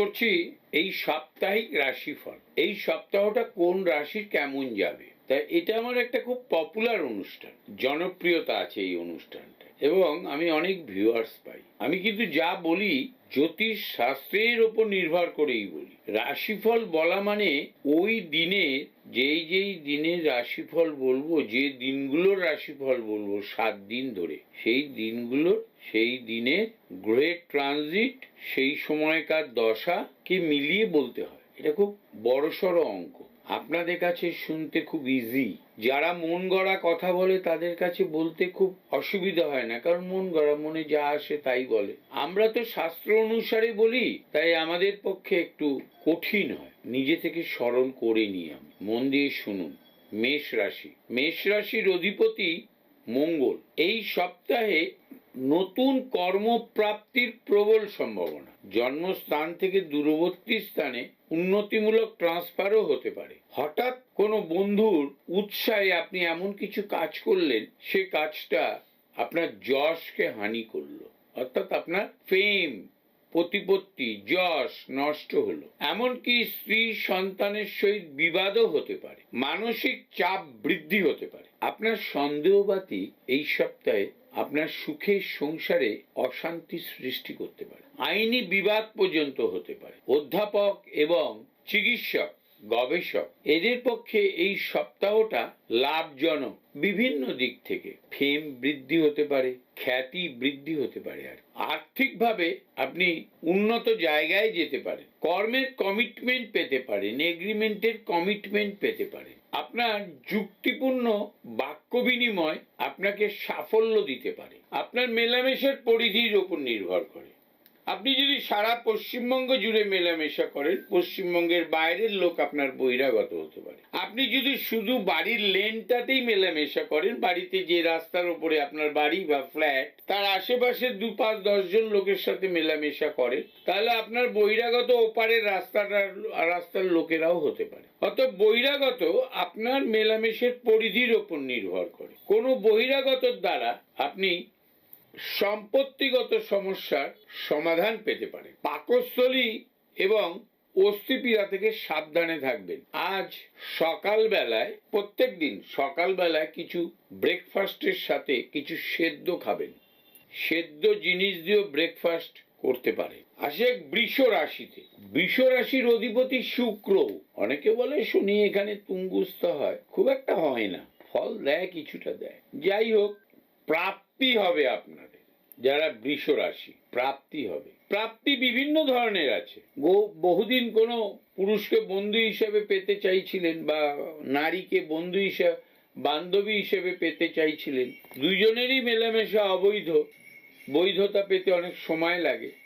করছি এই সাপ্তাহিক রাশিফল। এই সপ্তাহটা কোন রাশির কেমন যাবে? তাই এটা আমার একটা খুব পপুলার অনুষ্ঠান। জনপ্রিয়তা আছে এই অনুষ্ঠানটা। এবং আমি অনেক ভিউয়ার্স পাই। আমি কিন্তু যা বলি জ্যোতিষ শাস্ত্রের ওপর নির্ভর করেই বলি। রাশিফল বলা মানে ওই দিনে যেই যেই দিনে রাশিফল বলব, যে দিনগুলোর রাশিফল বলব, সাত দিন ধরে। সেই দিনগুলোর, সেই দিনের গ্রহের ট্রানজিট সেই সময়কার দশাকে মিলিয়ে বলতে হয়। এটা খুব বড়সড় অঙ্ক। আপনাদের কাছে শুনতে খুব ইজি যারা মন গড়া কথা বলে, তাদের কাছে বলতে খুব অসুবিধা হয় না, কারণ মন গড়া, মনে যা আসে তাই বলে। আমরা তো শাস্ত্র অনুসারে বলি, তাই আমাদের পক্ষে একটু কঠিন হয়। নিজে থেকে স্মরণ করে নিই আমি। মন দিয়ে শুনুন। মেষ রাশি। মেষ রাশির অধিপতি মঙ্গল। এই সপ্তাহে নতুন কর্মপ্রাপ্তির প্রবল সম্ভাবনা। জন্মস্থান থেকে দূরবর্তী স্থানে উন্নতিমূলক ট্রান্সফারও হতে পারে। হঠাৎ কোনো বন্ধুর উৎসাহে আপনি এমন কিছু কাজ করলেন, সে কাজটা আপনার যশকে হানি করল। অর্থাৎ আপনার ফেম প্রতিপত্তি, যশ নষ্ট হলো। এমনকি স্ত্রী সন্তানের সহিত বিবাদও হতে পারে। মানসিক চাপ বৃদ্ধি হতে পারে। আপনার সন্দেহবাতি এই সপ্তাহে আপনার সুখের সংসারে অশান্তি সৃষ্টি করতে পারে। আইনি বিবাদ পর্যন্ত হতে পারে। অধ্যাপক এবং চিকিৎসক, গবেষক, এদের পক্ষে এই সপ্তাহটা লাভজনক। বিভিন্ন দিক থেকে ফেম বৃদ্ধি হতে পারে, খ্যাতি বৃদ্ধি হতে পারে আর। আর্থিকভাবে আপনি উন্নত জায়গায় যেতে পারেন। কর্মের কমিটমেন্ট পেতে পারেন এগ্রিমেন্টের কমিটমেন্ট পেতে পারেন। আপনার যুক্তিপূর্ণ বাক্য বিনিময় আপনাকে সাফল্য দিতে পারে। আপনার মেলামেশার পরিধির উপর নির্ভর করে। আপনি যদি সারা পশ্চিমবঙ্গ জুড়ে মেলামেশা করেন, পশ্চিমবঙ্গের বাইরের লোক আপনার বহিরাগত হতে পারে। আপনি যদি শুধু বাড়ির লেনটাতেই মেলামেশা করেন, বাড়িতে যে রাস্তার উপরে আপনার বাড়ি বা ফ্ল্যাট, তার আশেপাশে দু পাঁচ দশজন লোকের সাথে মেলামেশা করে তাহলে আপনার বহিরাগত ওপারের রাস্তাটার, রাস্তার লোকেরাও হতে পারে। অর্থাৎ বহিরাগত আপনার মেলামেশের পরিধির ওপর নির্ভর করে। কোনো বহিরাগতর দ্বারা আপনি সম্পত্তিগত সমস্যার সমাধান পেতে পারে। পাকস্থলী এবং অস্থিপীড়া থেকে সাবধানে থাকবেন। আজ সকালবেলায় প্রত্যেক দিন সকালবেলায় কিছু ব্রেকফাস্টের সাথে কিছু সেদ্ধ খাবেন। সেদ্ধ জিনিস দিয়েও ব্রেকফাস্ট করতে পারে। আসে এক বৃষ রাশিতে। বৃষ রাশির অধিপতি শুক্র। অনেকে বলে, শুনি এখানে তুঙ্গুস্ত হয়। খুব একটা হয় না। ফল দেয়, কিছুটা দেয়। যাই হোক, প্রাপ্তি হবে আপনাদের। যারা বৃষ রাশি, প্রাপ্তি হবে। প্রাপ্তি বিভিন্ন ধরনের আছে। বহুদিন কোনো পুরুষকে বন্ধু হিসেবে পেতে চাইছিলেন বা নারীকে বন্ধু হিসেবে বান্ধবী হিসেবে পেতে চাইছিলেন। দুজনেরই মেলামেশা অবৈধ। বৈধতা পেতে অনেক সময় লাগে।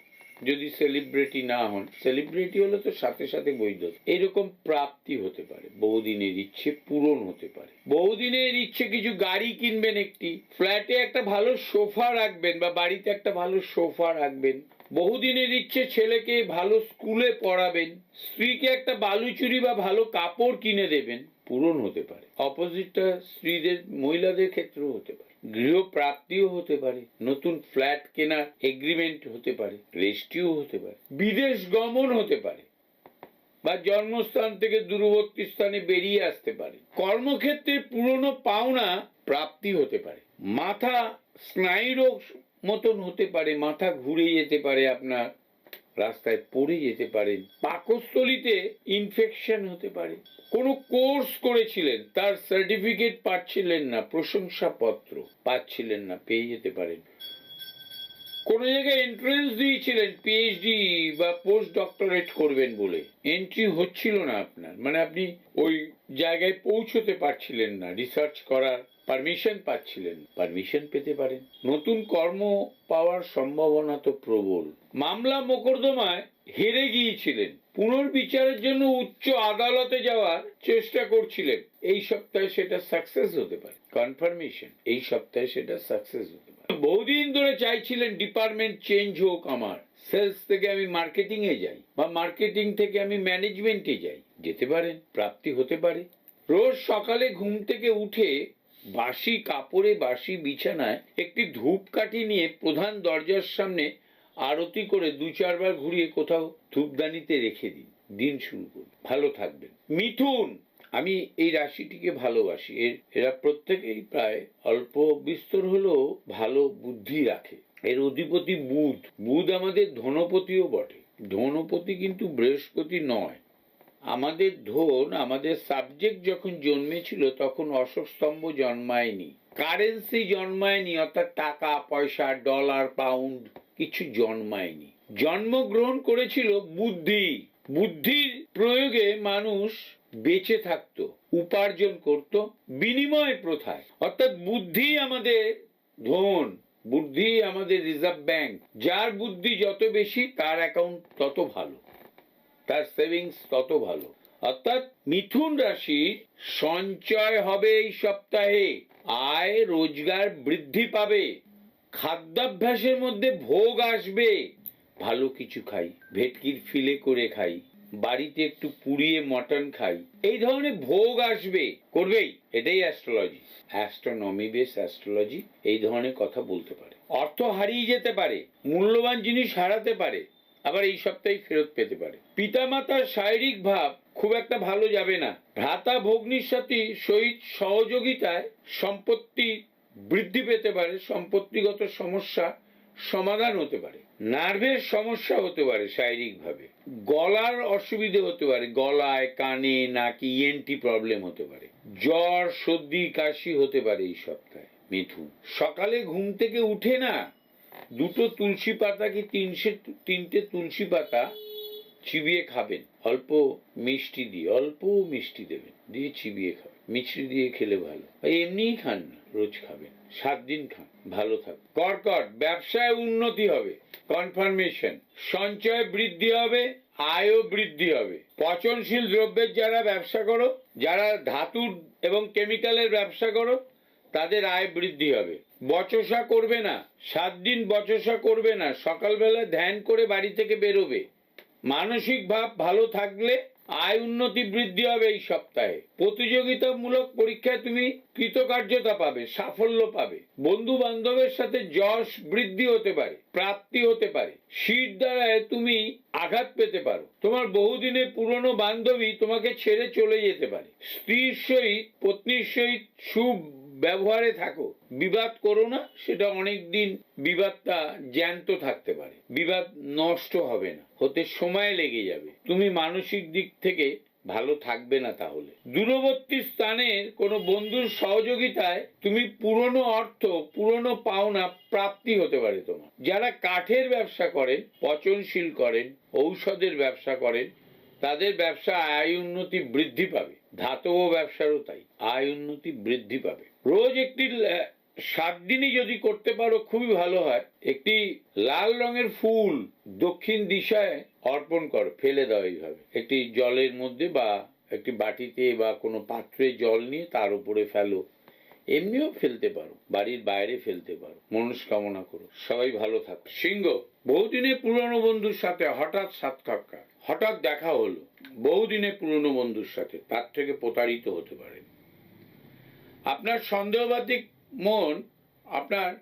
যদি সেলিব্রিটি না হন সেলিব্রিটি হলে তো সাথে সাথে বৈধতা। এরকম প্রাপ্তি হতে পারে, বহুদিনের ইচ্ছে পূরণ হতে পারে। বহুদিনের ইচ্ছে কিছু গাড়ি কিনবেন একটি, ফ্ল্যাটে একটা ভালো সোফা রাখবেন বা বাড়িতে একটা ভালো সোফা রাখবেন, বহুদিনের ইচ্ছে ছেলেকে ভালো স্কুলে পড়াবেন, স্ত্রীকে একটা বালুচুরি বা ভালো কাপড় কিনে দেবেন, পূরণ হতে পারে। অপোজিটটা স্ত্রীদের, মহিলাদের ক্ষেত্রেও হতে পারে। গৃহ প্রাপ্তিও হতে পারে, নতুন ফ্ল্যাট কেনার এগ্রিমেন্ট হতে পারে রেস্টিও হতে পারে, বিদেশ গমন হতে পারে, বা জন্মস্থান থেকে দূরবর্তী স্থানে বেরিয়ে আসতে পারে। কর্মক্ষেত্রে পুরনো পাওনা প্রাপ্তি হতে পারে। মাথা স্নায়ুরোগ মতন হতে পারে, মাথা ঘুরে যেতে পারে আপনার। রাস্তায় পড়ে যেতে পারেন পাকস্থলিতে ইনফেকশন হতে পারে। কোনো কোর্স করেছিলেন, তার সার্টিফিকেট পাচ্ছিলেন না, প্রশংসাপত্র পাচ্ছিলেন না, পেয়ে যেতে পারেন। কোনো জায়গায় এন্ট্রেন্স দিয়েছিলেন পিএইচডি বা পোস্ট ডক্টরেট করবেন বলে। এন্ট্রি হচ্ছিল না আপনার মানে আপনি ওই জায়গায় পৌঁছতে পারছিলেন না রিসার্চ করার পারমিশন পাচ্ছিলেন পারমিশন পেতে পারেন। নতুন কর্ম পাওয়ার সম্ভাবনা তো প্রবল। মামলা মোকদ্দমায় হেরে গিয়েছিলেন। পুনর্বিচারের জন্য উচ্চ আদালতে যাওয়ার চেষ্টা করছিলেন। এই সপ্তাহে সেটা সাকসেস হতে পারে। কনফার্মেশন এই সপ্তাহে সেটা সাকসেস হতে পারে। বহুদিন ধরে চাইছিলেন ডিপার্টমেন্ট চেঞ্জ হোক আমার। সেলস থেকে আমি মার্কেটিং এ যাই বা মার্কেটিং থেকে আমি ম্যানেজমেন্টে যাই। যেতে পারেন প্রাপ্তি হতে পারে। রোজ সকালে ঘুম থেকে উঠে বাসি কাপড়ে, বাসি বিছানায় একটি ধূপকাঠি নিয়ে প্রধান দরজার সামনে আরতি করে দু চারবার ঘুরিয়ে কোথাও ধূপদানিতে রেখে দিন। দিন শুরু করুন। ভালো থাকবেন। মিথুন আমি এই রাশিটিকে ভালোবাসি। এর, এরা প্রত্যেকেই প্রায় অল্প বিস্তর হলেও ভালো বুদ্ধি রাখে। এর অধিপতি বুধ। বুধ আমাদের ধনপতিও বটে। ধনপতি কিন্তু বৃহস্পতি নয়। আমাদের ধন, আমাদের সাবজেক্ট যখন জন্মেছিল, তখন অশোক স্তম্ভ জন্মায়নি। কারেন্সি জন্মায়নি, অর্থাৎ টাকা, পয়সা ডলার পাউন্ড কিছু জন্মায়নি। জন্মগ্রহণ করেছিল বুদ্ধি। বুদ্ধির প্রয়োগে মানুষ বেঁচে থাকতো, উপার্জন করত, বিনিময় প্রথায়। অর্থাৎ বুদ্ধি আমাদের ধন, বুদ্ধি আমাদের রিজার্ভ ব্যাংক। যার বুদ্ধি যত বেশি, তার অ্যাকাউন্ট তত ভালো। তার সেভিংস তত ভালো। অর্থাৎ মিথুন রাশির সঞ্চয় হবে এই সপ্তাহে। আয় রোজগার বৃদ্ধি পাবে। খাদ্যাভ্যাসের মধ্যে ভোগ আসবে। ভালো কিছু খাই, ভেটকির ফিলে করে খাই, বাড়িতে একটু পুড়িয়ে মটন খাই, এই ধরনের ভোগ আসবে। করবেই, এটাই অ্যাস্ট্রোলজি অ্যাস্ট্রোনমি বেস অ্যাস্ট্রোলজি এই ধরনের কথা বলতে পারে। অর্থ হারিয়ে যেতে পারে, মূল্যবান জিনিস হারাতে পারে, আবার এই সপ্তাহে ফেরত পেতে পারে। পিতামাতার শারীরিক ভাব খুব একটা ভালো যাবে না। ভ্রাতা ভগ্নির সাথে সহিত সহযোগিতায় সম্পত্তি বৃদ্ধি পেতে পারে, সম্পত্তিগত সমস্যা সমাধান হতে পারে, নার্ভের সমস্যা হতে পারে শারীরিকভাবে, গলার অসুবিধে হতে পারে, গলায়, কানে, নাকি ইএনটি প্রবলেম হতে পারে, জ্বর, সর্দি, কাশি হতে পারে এই সপ্তাহে মিথুন সকালে ঘুম থেকে উঠে না, দুটো তুলসী পাতা কি তিনশে, তিনটে তুলসী পাতা চিবিয়ে খাবেন। অল্প মিষ্টি দিয়ে, অল্প মিষ্টি দেবেন। দিয়ে চিবিয়ে খাবেন। মিষ্টি দিয়ে খেলে ভালো। এমনিই খান না, রোজ খাবেন। সাত দিন খান, ভালো থাকবে কর্কট, ব্যবসায় উন্নতি হবে। কনফার্মেশন, সঞ্চয় বৃদ্ধি হবে, আয়ও বৃদ্ধি হবে। পচনশীল দ্রব্যের যারা ব্যবসা করো, যারা ধাতুর এবং কেমিক্যালের ব্যবসা করো, তাদের আয় বৃদ্ধি হবে। বচসা করবে না, সাত দিন বচসা করবে না। সকালবেলা ধ্যান করে বাড়ি থেকে বেরোবে। মানসিক ভাব ভালো থাকলে আয় উন্নতি বৃদ্ধি হবে এই সপ্তাহে। প্রতিযোগিতামূলক পরীক্ষায় তুমি কৃতকার্যতা পাবে, সাফল্য পাবে। বন্ধু বান্ধবের সাথে যশ বৃদ্ধি হতে পারে, প্রাপ্তি হতে পারে। শীত দ্বারায় তুমি আঘাত পেতে পারো। তোমার বহুদিনের পুরনো বান্ধবী তোমাকে ছেড়ে চলে যেতে পারে। স্ত্রীর সহিত, পত্নীর সহিত সুখ ব্যবহারে থাকো। বিবাদ করো না, সেটা অনেক দিন বিবাদটা জ্যান্ত থাকতে পারে। বিবাদ নষ্ট হবে না, হতে সময় লেগে যাবে। তুমি মানসিক দিক থেকে ভালো থাকবে না তাহলে। দূরবর্তী স্থানের কোনো বন্ধুর সহযোগিতায় তুমি পুরনো অর্থ, পুরনো পাওনা প্রাপ্তি হতে পারে তোমার। যারা কাঠের ব্যবসা করেন, পচনশীল করেন, ঔষধের ব্যবসা করেন, তাদের ব্যবসা আয় উন্নতি বৃদ্ধি পাবে। ধাতব ব্যবসারও তাই, আয় উন্নতি বৃদ্ধি পাবে। রোজ একটি সাত দিনই যদি করতে পারো, খুবই ভালো হয়। একটি লাল রঙের ফুল দক্ষিণ দিশায় অর্পণ করো, ফেলে দাও এইভাবে। একটি জলের মধ্যে বা একটি বাটিতে বা কোনো পাত্রে জল নিয়ে তার উপরে ফেলো। এমনিও ফেলতে পারো, বাড়ির বাইরে ফেলতে পারো। মনস্কামনা করো। সবাই ভালো থাকো। সিংহ, বহুদিনে পুরনো বন্ধুর সাথে হঠাৎ সাক্ষাৎকার। হঠাৎ দেখা হলো, বহুদিনে পুরনো বন্ধুর সাথে। তার থেকে প্রতারিত হতে পারেন। আপনার সন্দেহবাতিক মন আপনার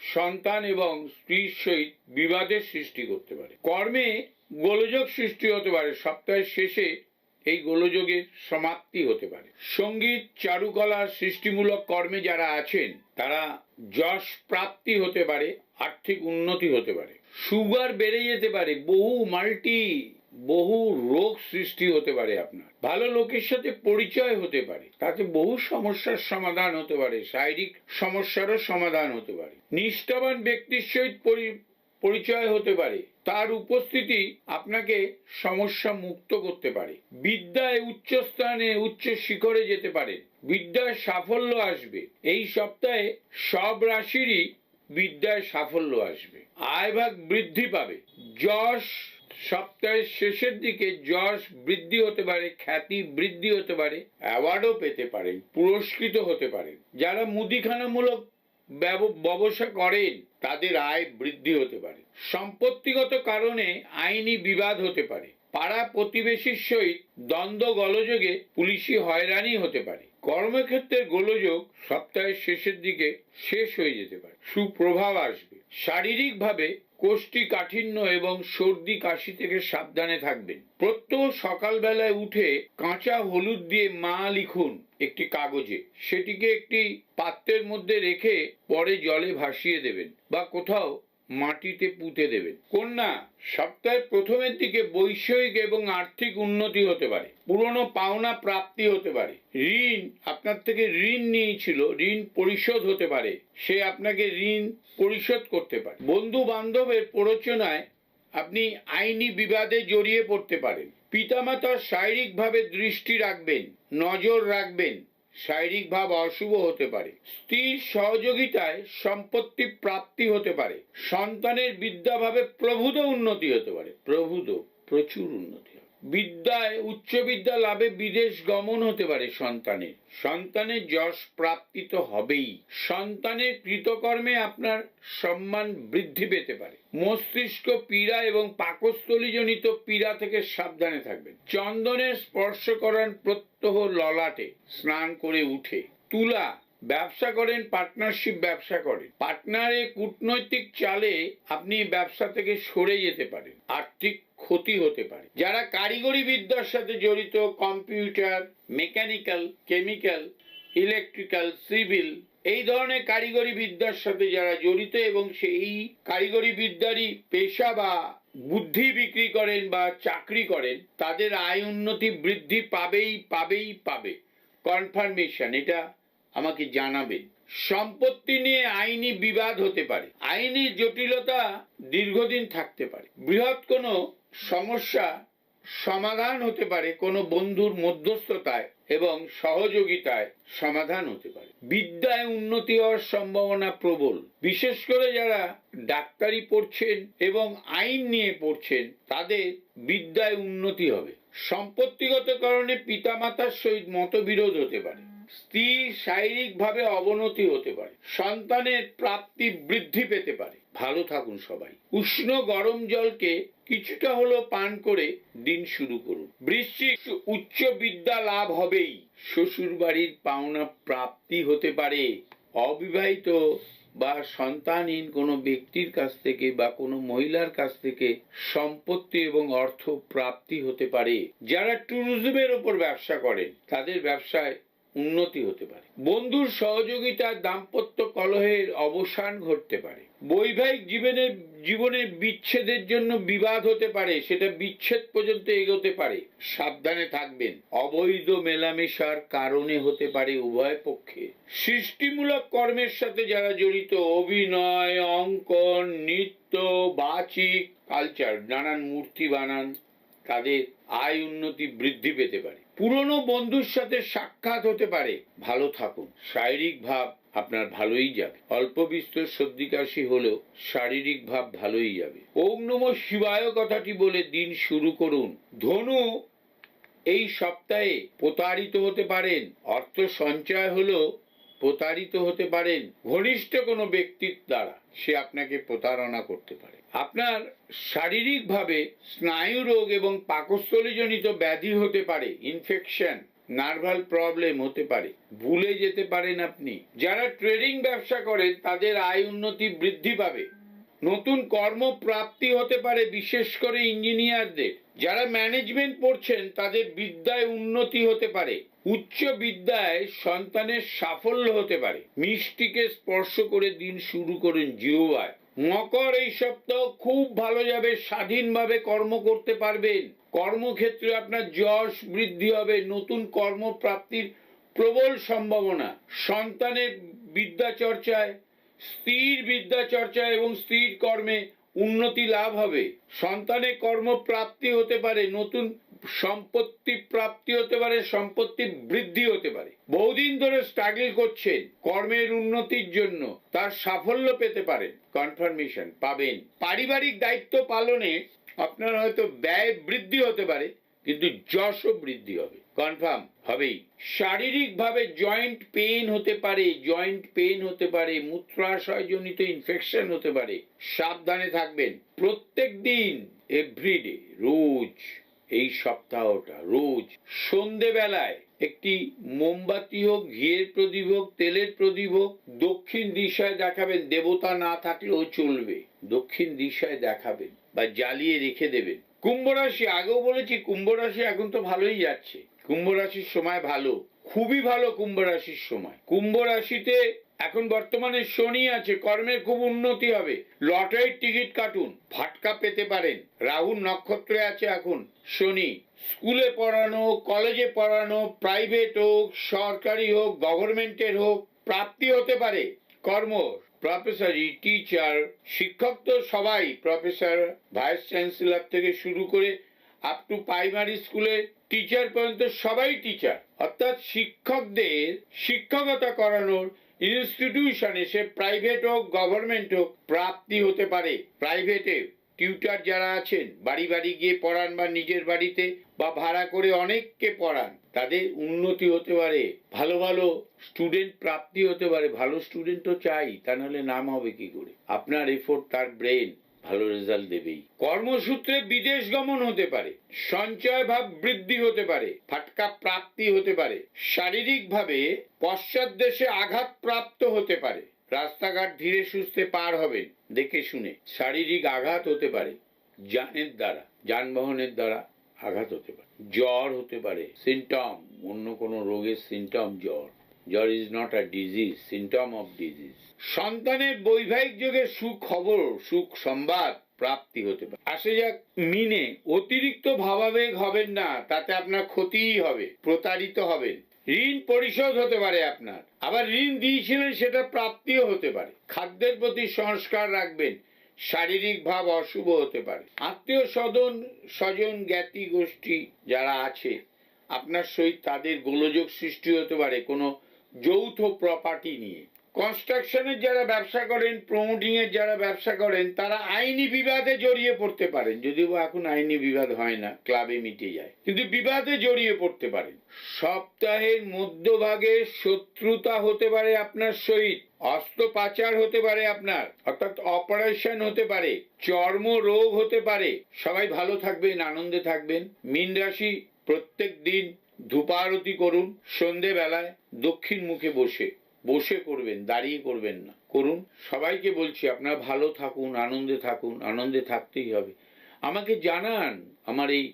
সন্তান এবং স্ত্রীর সহিত বিবাদের সৃষ্টি করতে পারে। কর্মে গোলযোগ সৃষ্টি হতে পারে, সপ্তাহের শেষে এই গোলযোগের সমাপ্তি হতে পারে। সংগীত, চারুকলা, সৃষ্টিমূলক কর্মে যারা আছেন, তারা যশ প্রাপ্তি হতে পারে, আর্থিক উন্নতি হতে পারে। সুগার বেড়ে যেতে পারে, বহু মাল্টি বহু রোগ সৃষ্টি হতে পারে আপনার। ভালো লোকের সাথে পরিচয় হতে পারে। তাতে বহু সমস্যার সমাধান হতে পারে, শারীরিক সমস্যারও সমাধান হতে পারে। নিষ্ঠাবান ব্যক্তির সহিত পরিচয় হতে পারে। তার উপস্থিতি আপনাকে সমস্যা মুক্ত করতে পারে। বিদ্যায় উচ্চ স্থানে উচ্চ শিখরে যেতে পারে। বিদ্যায় সাফল্য আসবে। এই সপ্তাহে সব রাশিরই বিদ্যায় সাফল্য আসবে। আয় আয়ভাগ বৃদ্ধি পাবে। যশ সপ্তাহের শেষের দিকে যশ বৃদ্ধি হতে পারে, খ্যাতি বৃদ্ধি হতে পারে, অ্যাওয়ার্ডও পেতে পারেন পুরস্কৃত হতে পারেন যারা মুদিখানামূলক ব্যব- ব্যবসা করেন, তাদের আয় বৃদ্ধি হতে পারে। সম্পত্তিগত কারণে আইনি বিবাদ হতে পারে। পাড়া প্রতিবেশীর সহিত দ্বন্দ্ব গলযোগে পুলিশি হয়রানি হতে পারে। কর্মক্ষেত্রের গোলযোগ সপ্তাহের শেষের দিকে শেষ হয়ে যেতে পারে। সুপ্রভাব আসবে। শারীরিকভাবে কোষ্ঠী কাঠিন্য এবং সর্দি কাশি থেকে সাবধানে থাকবেন। প্রত্যহ সকালবেলায় উঠে কাঁচা হলুদ দিয়ে মা লিখুন একটি কাগজে। সেটিকে একটি পাত্রের মধ্যে রেখে পরে জলে ভাসিয়ে দেবেন বা কোথাও মাটিতে পুঁতে দেবেন। কন্যা, সপ্তাহের প্রথমের দিকে বৈষয়িক এবং আর্থিক উন্নতি হতে পারে। পুরনো পাওনা প্রাপ্তি হতে পারে। ঋণ, আপনার থেকে ঋণ নিয়েছিল, ঋণ পরিশোধ হতে পারে। সে আপনাকে ঋণ পরিশোধ করতে পারে। বন্ধু বান্ধবের প্ররোচনায় আপনি আইনি বিবাদে জড়িয়ে পড়তে পারেন। পিতামাতার শারীরিকভাবে দৃষ্টি রাখবেন, নজর রাখবেন শারীরিক ভাব অশুভ হতে পারে। স্ত্রীর সহযোগিতায় সম্পত্তি প্রাপ্তি হতে পারে। সন্তানের বিদ্যাভাবে প্রভূত উন্নতি হতে পারে। প্রভূত, প্রচুর উন্নতি বিদ্যায়, উচ্চ বিদ্যা লাভে বিদেশ গমন হতে পারে সন্তানের। সন্তানের যশ প্রাপ্তি তো হবেই। সন্তানের কৃতকর্মে আপনার সম্মান বৃদ্ধি পেতে পারে। মস্তিষ্ক পীড়া এবং পাকস্থলীজনিত পীড়া থেকে সাবধানে থাকবেন। চন্দনের স্পর্শ করার প্রত্যহ ললাটে, স্নান করে উঠে। তুলা ব্যবসা করেন পার্টনারশিপ ব্যবসা করেন। পার্টনারে কূটনৈতিক চালে আপনি ব্যবসা থেকে সরে যেতে পারেন, আর্থিক ক্ষতি হতে পারে। যারা কারিগরি বিদ্যার সাথে জড়িত computer mechanical chemical electrical civil এই ধরনের কারিগরি বিদ্যার সাথে যারা জড়িত এবং সেই কারিগরি বিদ্যারই পেশা বা বুদ্ধি বিক্রি করেন বা চাকরি করেন, তাদের আয় উন্নতি বৃদ্ধি পাবেই পাবেই, পাবে। কনফার্মেশন এটা আমাকে জানাবেন সম্পত্তি নিয়ে আইনি বিবাদ হতে পারে। আইনি জটিলতা দীর্ঘদিন থাকতে পারে। বৃহৎ কোনো সমস্যা সমাধান হতে পারে কোনো বন্ধুর মধ্যস্থতায় এবং সহযোগিতায় সমাধান হতে পারে। বিদ্যায় উন্নতি হওয়ার সম্ভাবনা প্রবল। বিশেষ করে যারা ডাক্তারি পড়ছেন এবং আইন নিয়ে পড়ছেন, তাদের বিদ্যায় উন্নতি হবে। সম্পত্তিগত কারণে পিতামাতার সহিত মতবিরোধ হতে পারে। স্ত্রী শারীরিকভাবে অবনতি হতে পারে, সন্তানের প্রাপ্তি বৃদ্ধি পেতে পারে। ভালো থাকুন সবাই। উষ্ণ গরম জলকে কিছুটা হলো পান করে দিন শুরু করুন। বৃশ্চিক উচ্চ বিদ্যা লাভ হবেই। শ্বশুর বাড়ির পাওনা প্রাপ্তি হতে পারে। অবিবাহিত বা সন্তানহীন কোনো ব্যক্তির কাছ থেকে বা কোনো মহিলার কাছ থেকে সম্পত্তি এবং অর্থ প্রাপ্তি হতে পারে। যারা ট্যুরিজমের ওপর ব্যবসা করেন, তাদের ব্যবসায় উন্নতি হতে পারে। বন্ধুর সহযোগিতার দাম্পত্য কলহের অবসান ঘটতে পারে। বৈবাহিক জীবনের জীবনের বিচ্ছেদের জন্য বিবাদ হতে পারে, সেটা বিচ্ছেদ পর্যন্ত এগোতে পারে। সাবধানে থাকবেন। অবৈধ মেলামেশার কারণে হতে পারে উভয় পক্ষে। সৃষ্টিমূলক কর্মের সাথে যারা জড়িত, অভিনয়, অঙ্কন, নৃত্য বাচিক কালচার, নানান মূর্তি বানান, তাদের আয় উন্নতি বৃদ্ধি পেতে পারে। পুরনো বন্ধুর সাথে সাক্ষাৎ হতে পারে। ভালো থাকুন। শারীরিক ভাব আপনার ভালোই যাবে। অল্প বিস্তর সর্দি কাশি হলেও শারীরিক ভাব ভালোই যাবে। ওম নম শিবায় কথাটি বলে দিন শুরু করুন। ধনু, এই সপ্তাহে প্রতারিত হতে পারেন। অর্থ সঞ্চয় হলেও প্রতারিত হতে পারেন ঘনিষ্ঠ কোনো ব্যক্তির দ্বারা, সে আপনাকে প্রতারণা করতে পারে। আপনার শারীরিকভাবে স্নায়ু রোগ এবং পাকস্থলীজনিত ব্যাধি হতে পারে ইনফেকশন নার্ভাল প্রবলেম হতে পারে, ভুলে যেতে পারেন আপনি। যারা ট্রেডিং ব্যবসা করেন, তাদের আয় উন্নতি বৃদ্ধি পাবে। নতুন কর্মপ্রাপ্তি হতে পারে বিশেষ করে ইঞ্জিনিয়ারদের। যারা ম্যানেজমেন্ট পড়ছেন, তাদের বিদ্যায় উন্নতি হতে পারে। উচ্চ বিদ্যায় সন্তানের সাফল্য হতে পারে। মিষ্টিকে স্পর্শ করে দিন শুরু করুন জিওয়ায় মকর এই সপ্তাহ খুব ভালো যাবে, স্বাধীনভাবে কর্ম করতে পারবেন। কর্মক্ষেত্রে আপনার যশ বৃদ্ধি হবে, নতুন কর্মপ্রাপ্তির প্রবল সম্ভাবনা। সন্তানের বিদ্যা চর্চায় স্ত্রীর বিদ্যা চর্চা এবং স্ত্রীর কর্মে উন্নতি লাভ হবে। সন্তানের কর্মপ্রাপ্তি হতে পারে, নতুন সম্পত্তি প্রাপ্তি হতে পারে, সম্পত্তি বৃদ্ধি হতে পারে। বহুদিন ধরে স্ট্রাগল করছেন কর্মের উন্নতির জন্য, তার সাফল্য পেতে পারেন কনফার্মেশন পাবেন। পারিবারিক দায়িত্ব পালনে আপনার হয়তো ব্যয় বৃদ্ধি হতে পারে, কিন্তু যশও বৃদ্ধি হবে। কনফার্ম হবেই শারীরিকভাবে জয়েন্ট পেইন হতে পারে জয়েন্ট পেইন হতে পারে, মূত্রাশয়জনিত ইনফেকশন হতে পারে। সাবধানে থাকবেন প্রত্যেক দিন এভরিডে রোজ, এই সপ্তাহটা, রোজ। সন্ধেবেলায় একটি মোমবাতি হোক, ঘিয়ের প্রদীপ হোক, তেলের প্রদীপ হোক, দক্ষিণ দিশায় দেখাবেন, দেবতা না থাকলেও চলবে। দক্ষিণ দিশায় দেখাবেন বা জ্বালিয়ে রেখে দেবেন। কুম্ভ রাশি, আগেও বলেছি, কুম্ভ রাশি এখন তো ভালোই যাচ্ছে। কুম্ভ রাশির সময় ভালো, খুবই ভালো কুম্ভ রাশির সময়। কুম্ভ রাশিতে এখন বর্তমানে শনি আছে কর্মের খুব উন্নতি হবে। লটারির টিকিট কাটুন, ফাটকা পেতে পারেন। রাহুর নক্ষত্রে আছে এখন শনি। স্কুলে পড়ানো, কলেজে পড়ানো প্রাইভেট হোক, সরকারি হোক, গভর্নমেন্টের হোক, প্রাপ্তি হতে পারে। কর্ম প্রফেসরি টিচার শিক্ষক তো সবাই প্রফেসর ভাইস চ্যান্সেলর থেকে শুরু করে আপ টু প্রাইমারি স্কুলে টিচার পর্যন্ত সবাই টিচার অর্থাৎ শিক্ষকদের শিক্ষকতা করানোর ইনস্টিটিউশনে সে প্রাইভেট হোক গভর্নমেন্ট হোক, প্রাপ্তি হতে পারে। প্রাইভেটে টিউটার যারা আছেন, বাড়ি বাড়ি গিয়ে পড়ান বা নিজের বাড়িতে বা ভাড়া করে অনেককে পড়ান, তাদের উন্নতি হতে পারে, ভালো ভালো স্টুডেন্ট প্রাপ্তি হতে পারে, ভালো স্টুডেন্ট তো চাই, তা নাহলে নাম হবে কি করে? আপনার এফোর্ট তার ব্রেন ভালো রেজাল্ট দেবেই। কর্মসূত্রে বিদেশ গমন হতে পারে, সঞ্চয় ভাব বৃদ্ধি হতে পারে, ফাটকা প্রাপ্তি হতে পারে, শারীরিকভাবে পশ্চাৎ দেশে আঘাত প্রাপ্ত হতে পারে, রাস্তাঘাট ধীরে সুস্থে পার হবেন, দেখে শুনে শারীরিক আঘাত হতে পারে, যানের দ্বারা, যানবাহনের দ্বারা আঘাত হতে পারে, জ্বর হতে পারে সিমটম অন্য কোনো রোগের সিমটম জ্বর jwar is not a disease symptom of disease সন্তানের বৈবাহিক যোগে সুখবর সুখ সংবাদ প্রাপ্তি হতে পারে। আসে যাক মিনে, অতিরিক্ত ভাবাবেগ হবেন না, তাতে আপনার ক্ষতিই হবে, প্রতারিত হবেন। ঋণ পরিশোধ হতে পারে আপনার, আবার ঋণ দিয়েছিলেন সেটা প্রাপ্তিও হতে পারে। খাদ্যের প্রতি সংস্কার রাখবেন, শারীরিক ভাব অশুভ হতে পারে। আত্মীয় স্বজন স্বজন, জ্ঞাতি, গোষ্ঠী যারা আছে, আপনার সহিত তাদের গোলযোগ সৃষ্টি হতে পারে কোনো যৌথ প্রপার্টি নিয়ে। কনস্ট্রাকশনের যারা ব্যবসা করেন প্রমোটিং এর যারা ব্যবসা করেন, তারা আইনি বিবাদে জড়িয়ে পড়তে পারেন। যদিও এখন আইনি বিবাদ হয় না, ক্লাবে মিটে যায়। কিন্তু বিবাদে জড়িয়ে পড়তে পারেন। সপ্তাহের মধ্যভাগে শত্রুতা হতে পারে আপনার সহিত অস্ত্রোপাচার হতে পারে আপনার, অর্থাৎ অপারেশন হতে পারে, চর্ম রোগ হতে পারে। সবাই ভালো থাকবেন, আনন্দে থাকবেন। মীন রাশি, প্রত্যেক দিন ধূপারতি করুন, সন্ধেবেলায় দক্ষিণ মুখে বসে। বসে করবেন, দাঁড়িয়ে করবেন না। করুন, সবাইকে বলছি, আপনারা ভালো থাকুন, আনন্দে থাকুন, আনন্দে থাকতেই হবে। আমাকে জানান আমার এই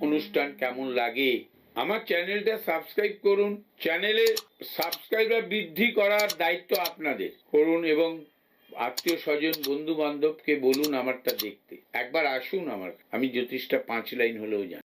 অনুষ্ঠান কেমন লাগে। আমার চ্যানেলটা সাবস্ক্রাইব করুন। চ্যানেলে সাবস্ক্রাইবার বৃদ্ধি করার দায়িত্ব আপনাদের। করুন এবং আত্মীয় স্বজন বন্ধু বান্ধবকে বলুন আমারটা দেখতে। একবার আসুন আমার। আমি জ্যোতিষটা পাঁচ লাইন হলেও জানি।